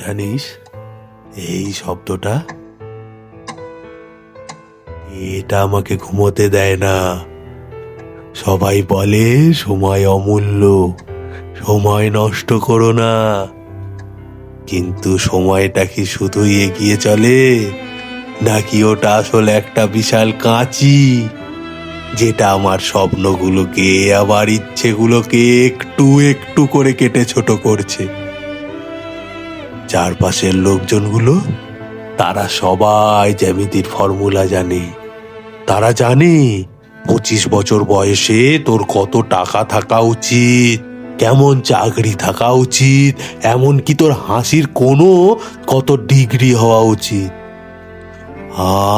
জানিস, এই শব্দটা এটা আমাকে ঘুমোতে দেয় না। সবাই বলে, সময় অমূল্য, সময় নষ্ট করো না। কিন্তু সময়টা কি শুধুই এগিয়ে চলে, নাকি ওটা আসলে একটা বিশাল কাঁচি, যেটা আমার স্বপ্নগুলোকে, আবার ইচ্ছেগুলোকে একটু একটু করে কেটে ছোট করছে? চারপাশের লোকজনগুলো, তারা সবাই জ্যামিতির ফর্মুলা জানে। তারা জানে, পঁচিশ বছর বয়সে তোর কত টাকা থাকা উচিত, কেমন চাকরি থাকা উচিত, এমনকি তোর হাসির কোনো কত ডিগ্রি হওয়া উচিত।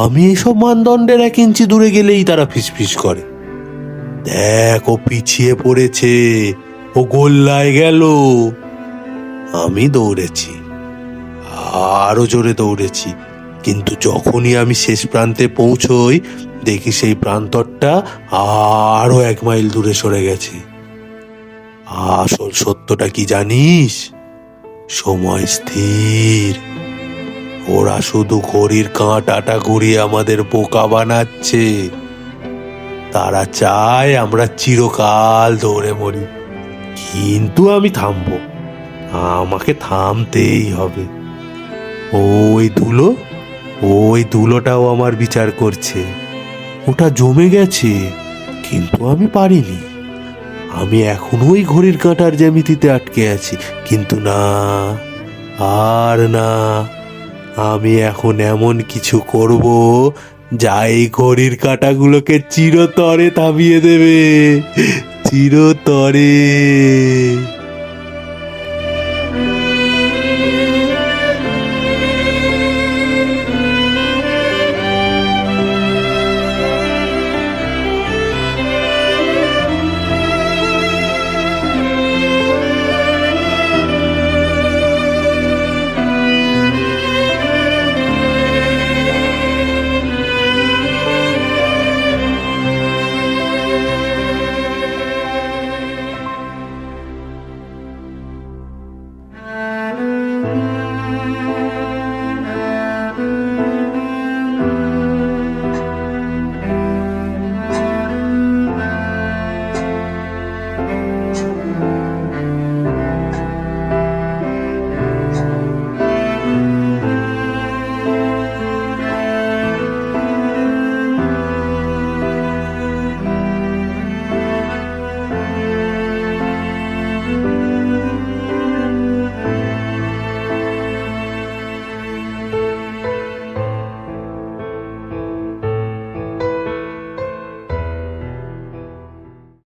আমি এসব মানদণ্ডের এক ইঞ্চি দূরে গেলেই তারা ফিসফিস করে। দেখ, ও পিছিয়ে পড়েছে, ও গোল্লায় গেল। আমি দৌড়েছি। আরও জোরে দৌড়েছি। কিন্তু যখনই আমি শেষ প্রান্তে পৌঁছই, দেখি সেই প্রান্তরটা আরও এক মাইল দূরে সরে গেছে। আসল সত্যটা কি জানিস? সময় স্থির। ওরা শুধু ঘড়ির কাঁটাটা ঘুরিয়ে আমাদের বোকা বানাচ্ছে। তারা চায় আমরা চিরকাল দৌড়ে মরি। কিন্তু আমি থামবো। আমাকে থামতেই হবে। ওই ধুলো? ওই ধুলোটাও আমার বিচার করছে। ওটা জমে গেছে, কিন্তু আমি পারিনি। আমি এখনও ওই ঘড়ির কাঁটার জ্যামিতিতে আটকে আছি, কিন্তু না, আর না। আমি এখন এমন কিছু করব যা এই ঘড়ির কাঁটাগুলোকে চিরতরে থামিয়ে দেবে। চিরতরে।